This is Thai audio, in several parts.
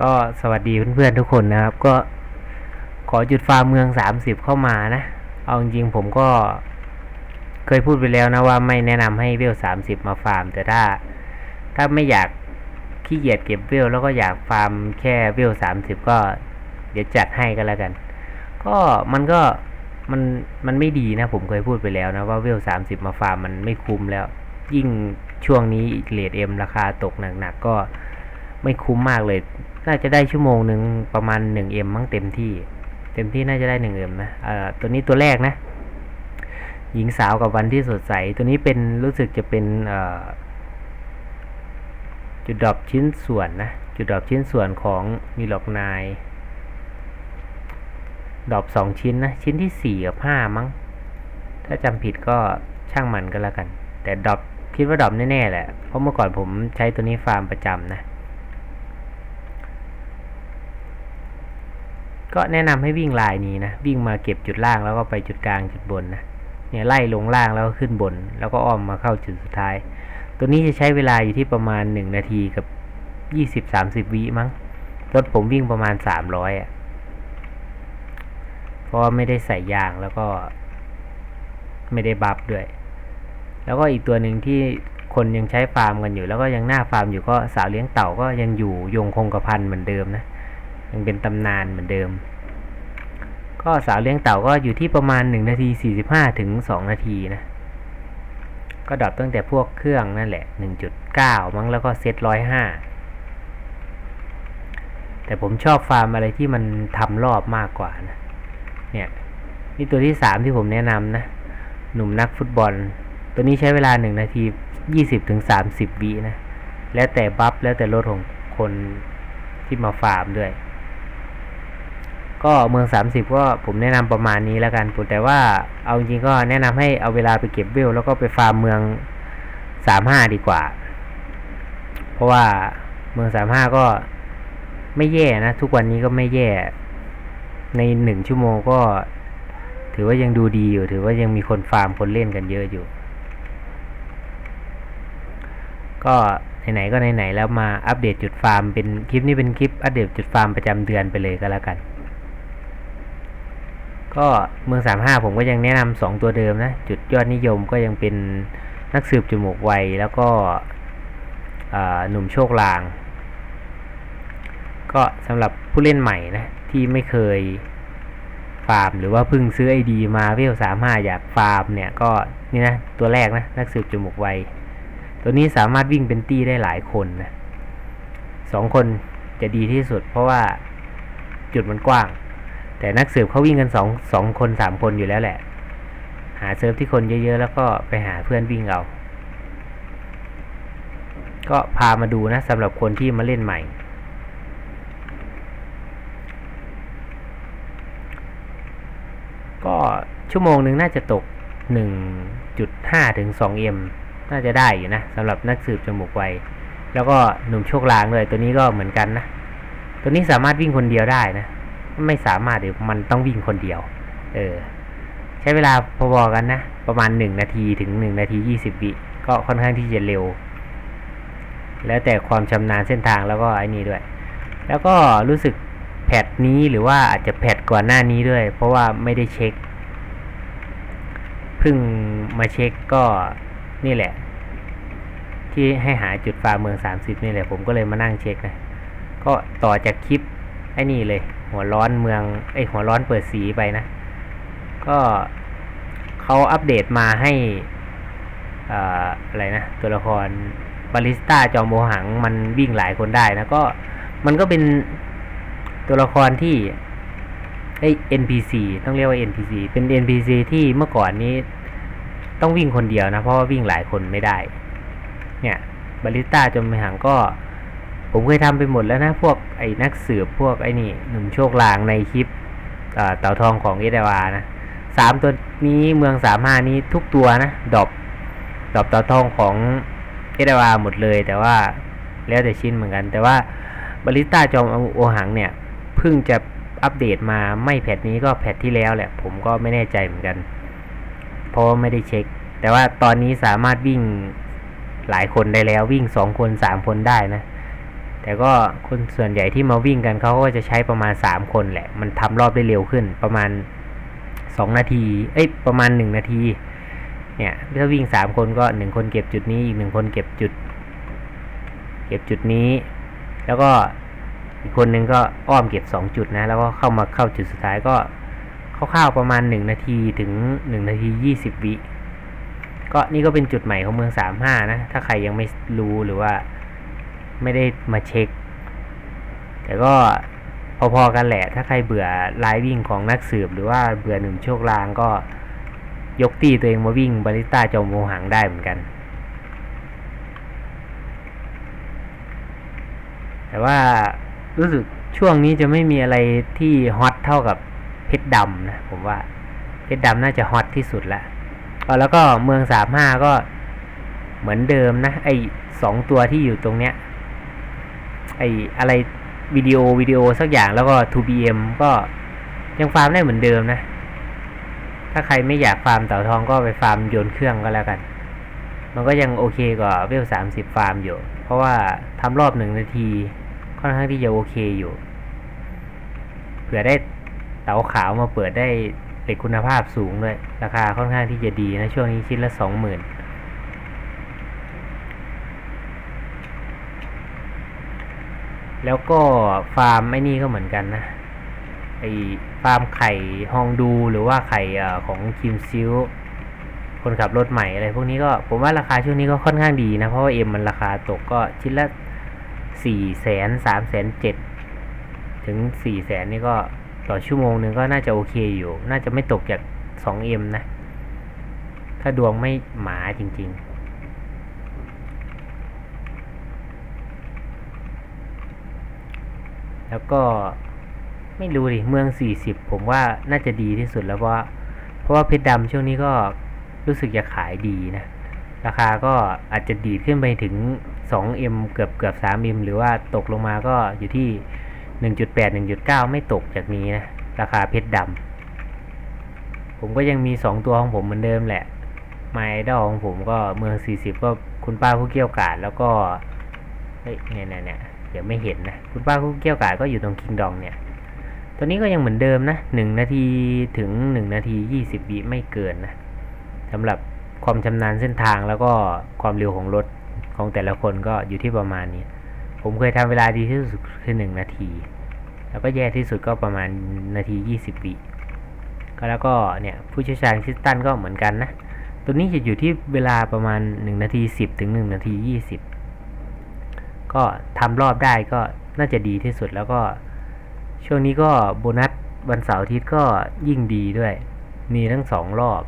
ก็สวัสดีเพื่อนๆทุกคนนะครับ ก็ขอจุดฟาร์มเมืองสามสิบเข้ามานะ เอาจริงผมก็เคยพูดไปแล้วนะว่าไม่แนะนำให้เวลสามสิบมาฟาร์ม แต่ถ้า ถ้าไม่อยากขี้เกียจเก็บเวลแล้วก็อยากฟาร์มแค่เวลสามสิบก็เดี๋ยวจัดให้ก็แล้วกัน ก็มันก็มันมันไม่ดีนะ ผมเคยพูดไปแล้วนะว่าเวลสามสิบมาฟาร์มมันไม่คุ้มแล้ว ยิ่งช่วงนี้เลดเอ็มราคาตกหนักๆก็ ไม่คุ้มมากเลย น่าจะได้ชั่วโมงหนึ่งประมาณหนึ่งเอ็มมั้งเต็มที่ เต็มที่น่าจะได้หนึ่งเอ็มนะเอ่อตัวนี้ตัวแรกนะ หญิงสาวกับวันที่สดใส ตัวนี้เป็นรู้สึกจะเป็นเอ่อจุดดรอปชิ้นส่วนนะ จุดดรอปชิ้นส่วนของมีล็อกนายดรอปสองชิ้นนะ ชิ้นที่สี่กับห้ามั้ง ถ้าจำผิดก็ช่างมันก็แล้วกัน แต่ดรอปคิดว่าดรอปแน่ๆแหละ เพราะเมื่อก่อนผมใช้ตัวนี้ฟาร์มประจำนะ ก็แนะนำให้วิ่งลายนี้นะ วิ่งมาเก็บจุดล่างแล้วก็ไปจุดกลางจุดบนนะเนี่ยไล่ลงล่างแล้วก็ขึ้นบน แล้วก็อ้อมมาเข้าจุดสุดท้าย ตัวนี้จะใช้เวลาอยู่ที่ประมาณหนึ่งนาทีกับยี่สิบสามสิบวิมั้งรถผมวิ่งประมาณสามร้อยอะเพราะว่าไม่ได้ใส่ยางแล้วก็ไม่ได้บัฟด้วย แล้วก็อีกตัวหนึ่งที่คนยังใช้ฟาร์มกันอยู่ แล้วก็ยังหน้าฟาร์มอยู่ก็สาวเลี้ยงเต่าก็ยังอยู่ยงคงกระพันเหมือนเดิมนะ ยังเป็นตำนานเหมือนเดิม ก็สาวเลี้ยงเต่าก็อยู่ที่ประมาณ 1 นาที 45 ถึง 2 นาทีนะ ก็ดรอปตั้งแต่พวกเครื่องนั่นแหละ 1.9 มั้งแล้วก็เซต105 แต่ผมชอบฟาร์มอะไรที่มันทำรอบมากกว่านะ เนี่ยนี่ตัวที่ 3 ที่ผมแนะนำนะ หนุ่มนักฟุตบอล ตัวนี้ใช้เวลา 1 นาที 20ถึง30วินะ แล้วแต่บัฟแล้วแต่รถของคนที่มาฟาร์มด้วย ก็เมือง 30 ก็ผมแนะนำประมาณนี้แล้วกันแต่ว่าเอาจริงก็แนะนำให้เอาเวลาไปเก็บเวลแล้วก็ไปฟาร์มเมือง 35 ดีกว่า เพราะว่าเมือง 35 ก็ไม่แย่นะ ทุกวันนี้ก็ไม่แย่ ในหนึ่งชั่วโมงก็ ถือว่ายังดูดีอยู่ ถือว่ายังมีคนฟาร์มคนเล่นกันเยอะอยู่ ก็ไหนๆก็ไหนๆแล้วมาอัปเดตจุดฟาร์มเป็นคลิปนี้เป็นคลิปอัปเดตจุดฟาร์มประจำเดือนไปเลยก็แล้วกัน ก็เมืองสามห้าผมก็ยังแนะนำสองตัวเดิมนะ จุดยอดนิยมก็ยังเป็นนักสืบจมูกไวแล้วก็หนุ่มโชคลาง ก็สำหรับผู้เล่นใหม่นะ ที่ไม่เคยฟาร์มหรือว่าเพิ่งซื้อไอดีมาเวลสามห้าอยากฟาร์มเนี่ยก็นี่นะ ตัวแรกนะ นักสืบจมูกไวตัวนี้สามารถวิ่งเป็นตี้ได้หลายคนนะสองคนจะดีที่สุดเพราะว่าจุดมันกว้าง แต่นักสืบเขาวิ่งกันสองสองคนสามคนอยู่แล้วแหละ หาเซิร์ฟที่คนเยอะๆ แล้วก็ไปหาเพื่อนวิ่งเอา ก็พามาดูนะสำหรับคนที่มาเล่นใหม่ ก็ชั่วโมงหนึ่งน่าจะตก 1.5 ถึง 2M น่าจะได้อยู่นะสำหรับนักสืบจมูกไว แล้วก็หนุ่มโชคลางเลยตัวนี้ก็เหมือนกันนะ ตัวนี้สามารถวิ่งคนเดียวได้นะ ไม่สามารถเดี๋ยวมันต้องวิ่งคนเดียว เออ ใช้เวลาพอๆกันนะ ประมาณ 1 นาทีถึง 1 นาที 20 วิก็ค่อนข้างที่จะเร็ว แล้วแต่ความชำนาญเส้นทางแล้วก็ไอ้นี้ด้วย แล้วก็รู้สึกแพทนี้หรือว่าอาจจะแพทก่อนหน้านี้ด้วย เพราะว่าไม่ได้เช็คเพิ่งมาเช็คก็นี่แหละ ที่ให้หาจุดฟาเมือง 30 นี่แหละผมก็เลยมานั่งเช็คนะก็ต่อจากคลิป ไอ้นี่เลย หัวร้อนเมืองไอหัวร้อนเปิดสีไปนะ ก็เขาอัปเดตมาให้อ่าอะไรนะ ตัวละครบาริสต้าจอมโมหังมันวิ่งหลายคนได้นะก็มันก็เป็นตัวละครที่ไอ NPC ต้องเรียกว่า NPC เป็น NPC ที่เมื่อก่อนนี้ต้องวิ่งคนเดียวนะ เพราะว่าวิ่งหลายคนไม่ได้ เนี่ยบาริสต้าจอมโมหังก็ ผมเคยทำไปหมดแล้วนะ พวกไอ้นักสืบพวกไอ้นี่หนุ่มโชคลางในคลิปเต่าทองของเอเดวานะสามตัวนี้เมืองสามห้านี้ทุกตัวนะดอบดอบเต่าทองของเอเดวาหมดเลย แต่ว่าแล้วแต่ชิ้นเหมือนกัน แต่ว่าบริต้าจอมโอหังเนี่ยเพิ่งจะอัปเดตมาไม่แพทนี้ก็แพทที่แล้วแหละ ผมก็ไม่แน่ใจเหมือนกัน เพราะไม่ได้เช็ค แต่ว่าตอนนี้สามารถวิ่งหลายคนได้แล้ววิ่งสองคนสามคนได้นะ แต่ก็คนส่วนใหญ่ที่มาวิ่งกันเขาก็จะใช้ประมาณสามคนแหละ มันทำรอบได้เร็วขึ้น ประมาณสองนาที เอ้ย ประมาณหนึ่งนาที เนี่ยถ้าวิ่งสามคนก็หนึ่งคนเก็บจุดนี้ อีกหนึ่งคนเก็บจุด เก็บจุดนี้ แล้วก็อีกคนนึงก็อ้อมเก็บสองจุดนะ แล้วก็เข้ามาเข้าจุดสุดท้ายก็คร่าวๆประมาณหนึ่งนาทีถึงหนึ่งนาทียี่สิบวิก็นี่ก็เป็นจุดใหม่ของเมืองสามห้านะ ถ้าใครยังไม่รู้หรือว่า ไม่ได้มาเช็ค แต่ก็พอๆกันแหละ ถ้าใครเบื่อไลฟ์วิ่งของนักสืบ หรือว่าเบื่อหนึ่งโชคลางก็ยกตีตัวเองมาวิ่งบาริสต้าจอมโมหังได้เหมือนกัน แต่ว่ารู้สึกช่วงนี้จะไม่มีอะไรที่ฮอตเท่ากับเพชรดำนะผมว่าเพชรดำน่าจะฮอตที่สุดละแล้วก็เมืองสามห้าก็เหมือนเดิมนะ ไอสองตัวที่อยู่ตรงเนี้ย ไออะไรวิดีโอวิดีโอสักอย่างแล้วก็ 2BM ก็ยังฟาร์มได้เหมือนเดิมนะ ถ้าใครไม่อยากฟาร์มเต่าทองก็ไปฟาร์มโยนเครื่องก็แล้วกัน มันก็ยังโอเคกว่าเวลสามสิบฟาร์มอยู่ เพราะว่าทำรอบหนึ่งนาทีค่อนข้างที่จะโอเคอยู่ เผื่อได้เต๋าขาวมาเปิดได้เหล็กคุณภาพสูงด้วย ราคาค่อนข้างที่จะดีนะ ช่วงนี้ชิ้นละสองหมื่น แล้วก็ฟาร์มไอ้นี่ก็เหมือนกันนะไอฟาร์มไข่ฮองดูหรือว่าไข่ของคิมซิลคนขับรถใหม่อะไรพวกนี้ก็ผมว่าราคาช่วงนี้ก็ค่อนข้างดีนะ เพราะว่าเอ็มมันราคาตกก็ชิ้นละสี่แสนสามแสนเจ็ดถึงสี่แสนนี่ก็ต่อชั่วโมงหนึ่งก็น่าจะโอเคอยู่ น่าจะไม่ตกจากสองเอ็มนะ ถ้าดวงไม่หมาจริง ๆ แล้วก็ไม่รู้ดิเมืองสี่สิบผมว่าน่าจะดีที่สุดแล้วเพราะเพราะว่าเพชรดำช่วงนี้ก็รู้สึกจะขายดีนะ ราคาก็อาจจะดีดขึ้นไปถึง 2M เกือบเกือบ 3M หรือว่าตกลงมาก็อยู่ที่ 1.8 1.9 ไม่ตกจากนี้นะ ราคาเพชรดำผมก็ยังมี 2 ตัวของผมเหมือนเดิมแหละไมดอของผมก็เมือง 40 ก็คุณป้าผู้เกี่ยวกาดแล้วก็ เฮ้ยเนี่ยเนี่ย ยเดี๋ยวไม่เห็นนะคุณป้าผู้เกี่ยวกาดก็อยู่ตรงคิงดองเนี่ยตัวนี้ก็ยังเหมือนเดิมนะหนึ่งนาทีถึงหนึ่งนาทียี่สิบวิไม่เกินนะสำหรับความชำนาญเส้นทางแล้วก็ความเร็วของรถของแต่ละคนก็อยู่ที่ประมาณนี้ ผมเคยทำเวลาดีที่สุดคือหนึ่งนาที แล้วก็แย่ที่สุดก็ประมาณนาทียี่สิบวิก็แล้วก็เนี่ยผู้เชี่ยวชาญคิสตันก็เหมือนกันนะ ตัวนี้จะอยู่ที่เวลาประมาณหนึ่งนาทีสิบถึงหนึ่งนาทียี่สิบ ก็ทำรอบได้ก็น่าจะดีที่สุดแล้วก็ ช่วงนี้ก็โบนัสวันเสาร์อาทิตย์ก็ยิ่งดีด้วย มีทั้งสองรอบ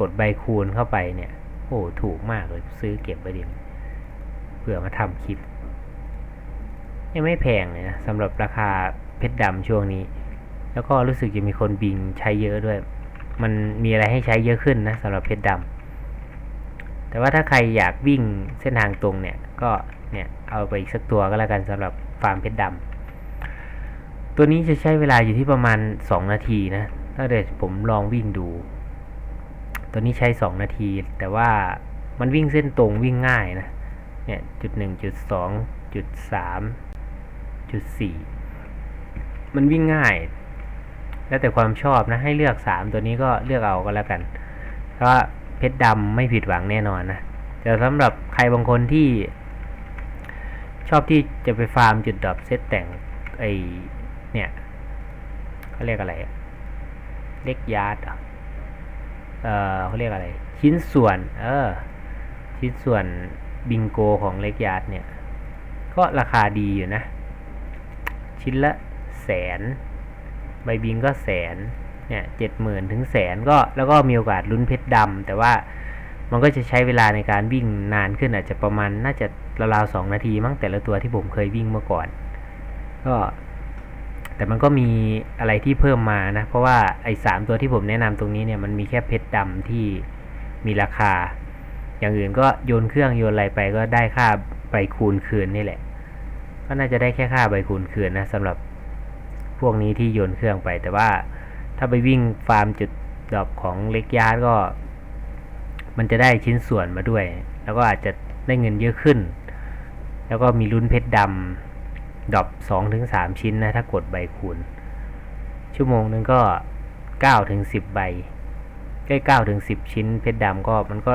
กดใบคูณเข้าไปเนี่ย โอ้ถูกมากเลยซื้อเก็บไว้ดิเผื่อมาทำคลิป ยังไม่แพงเลยนะสำหรับราคาเพชรดำช่วงนี้ แล้วก็รู้สึกจะมีคนบิงใช้เยอะด้วย มันมีอะไรให้ใช้เยอะขึ้นนะสำหรับเพชรดำแต่ว่าถ้าใครอยากวิ่งเส้นทางตรงเนี่ย ก็ เนี่ยเอาไปอีกสักตัวก็แล้วกันสำหรับฟาร์มเพชรดำตัวนี้จะใช้เวลาอยู่ที่ประมาณสองนาทีนะถ้าเดี๋ยวผมลองวิ่งดู ตัวนี้ใช้สองนาที แต่ว่ามันวิ่งเส้นตรงวิ่งง่ายนะเนี่ยจุดหนึ่งจุดสองจุดสามจุดสี่มันวิ่งง่าย แล้วแต่ความชอบนะ ให้เลือกสามตัวนี้ก็เลือกเอาก็แล้วกันเพราะเพชรดำไม่ผิดหวังแน่นอนนะแต่สำหรับใครบางคนที่ ชอบที่จะไปฟาร์มจุดดรอปเซตแต่งไอเนี่ยเขาเรียกอะไร เล็กยาร์ดอะเออเขาเรียกอะไร ชิ้นส่วน เออ ชิ้นส่วนบิงโกของเล็กยาร์ดเนี่ย ก็ราคาดีอยู่นะ ชิ้นละแสน ใบบิงก็แสน เนี่ยเจ็ดหมื่นถึงแสนก็แล้วก็มีโอกาสลุ้นเพชรดำแต่ว่า มันก็จะใช้เวลาในการวิ่งนานขึ้นอาจจะประมาณน่าจะราวๆสองนาทีมั้งแต่ละตัวที่ผมเคยวิ่งเมื่อก่อน ก็ แต่มันก็มีอะไรที่เพิ่มมานะ เพราะว่าไอ้สามตัวที่ผมแนะนำตรงนี้เนี่ยมันมีแค่เพชรดำที่มีราคา อย่างอื่นก็โยนเครื่องโยนอะไรไปก็ได้ค่าใบคูณคืนนี่แหละ ก็น่าจะได้แค่ค่าใบคูณคืนนะสำหรับพวกนี้ที่โยนเครื่องไป แต่ว่าถ้าไปวิ่งฟาร์มจุดดอกของเล็กยาร์ดก็ มันจะได้ชิ้นส่วนมาด้วย แล้วก็อาจจะได้เงินเยอะขึ้น แล้วก็มีลุ้นเพชรดำดอปสองถึงสามชิ้นนะ ถ้ากดใบคูณ ชั่วโมงหนึ่งก็เก้าถึงสิบใบ ใกล้เก้าถึงสิบชิ้น เพชรดำก็มันก็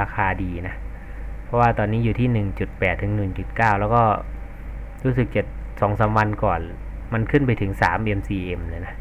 ราคาดีนะ เพราะว่าตอนนี้อยู่ที่หนึ่งจุดแปดถึงหนึ่งจุดเก้าแล้วก็รู้สึกจะสองสามวันก่อน มันขึ้นไปถึงสาม MCM เลยนะ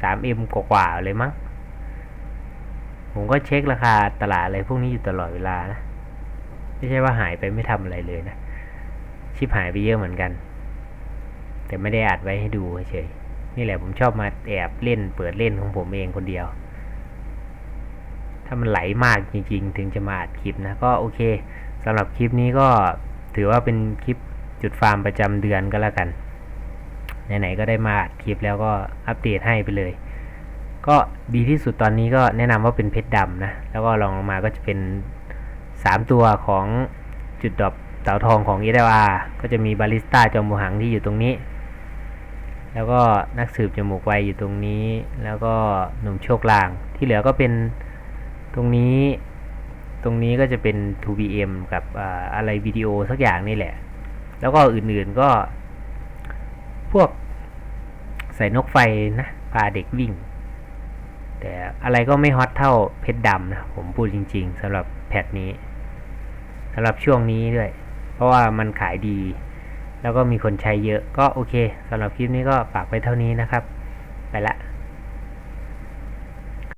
สาม M กว่าๆเลยมั้ง ผมก็เช็คราคาตลาดอะไรพวกนี้อยู่ตลอดเวลานะ ไม่ใช่ว่าหายไปไม่ทำอะไรเลยนะ ชิปหายไปเยอะเหมือนกัน แต่ไม่ได้อัดไว้ให้ดูเฉยๆนี่แหละผมชอบมาแอบเล่นเปิดเล่นของผมเองคนเดียว ถ้ามันไหลมากจริง ๆ ถึงจะมาอัดคลิปนะ ก็โอเคสำหรับคลิปนี้ก็ถือว่าเป็นคลิปจุดฟาร์มประจำเดือนก็แล้วกัน ไหนๆก็ได้มาอัดคลิปแล้วก็อัปเดตให้ไปเลย ก็ดีที่สุดตอนนี้ก็แนะนำว่าเป็นเพชรดำนะ แล้วก็ลองลงมาก็จะเป็น 3 ตัวของจุดดอปเต่าทองของ s อ r ก็จะมีบาริสต้าจอมบูหังที่อยู่ตรงนี้ แล้วก็นักสืบจมูกไวอยู่ตรงนี้ แล้วก็หนุ่มโชคลาง ที่เหลือก็เป็นตรงนี้ ตรงนี้ก็จะเป็น 2BM กับอะไรวิดีโอสักอย่างนี่แหละ แล้วก็อื่นๆก็ พวกใส่นกไฟนะ พาเด็กวิ่ง แต่อะไรก็ไม่ฮอตเท่าเพชรดำนะผมพูดจริง ๆสำหรับแพทนี้สำหรับช่วงนี้ด้วย เพราะว่ามันขายดี แล้วก็มีคนใช้เยอะก็โอเคสำหรับคลิปนี้ก็ฝากไว้เท่านี้นะครับ ไปละ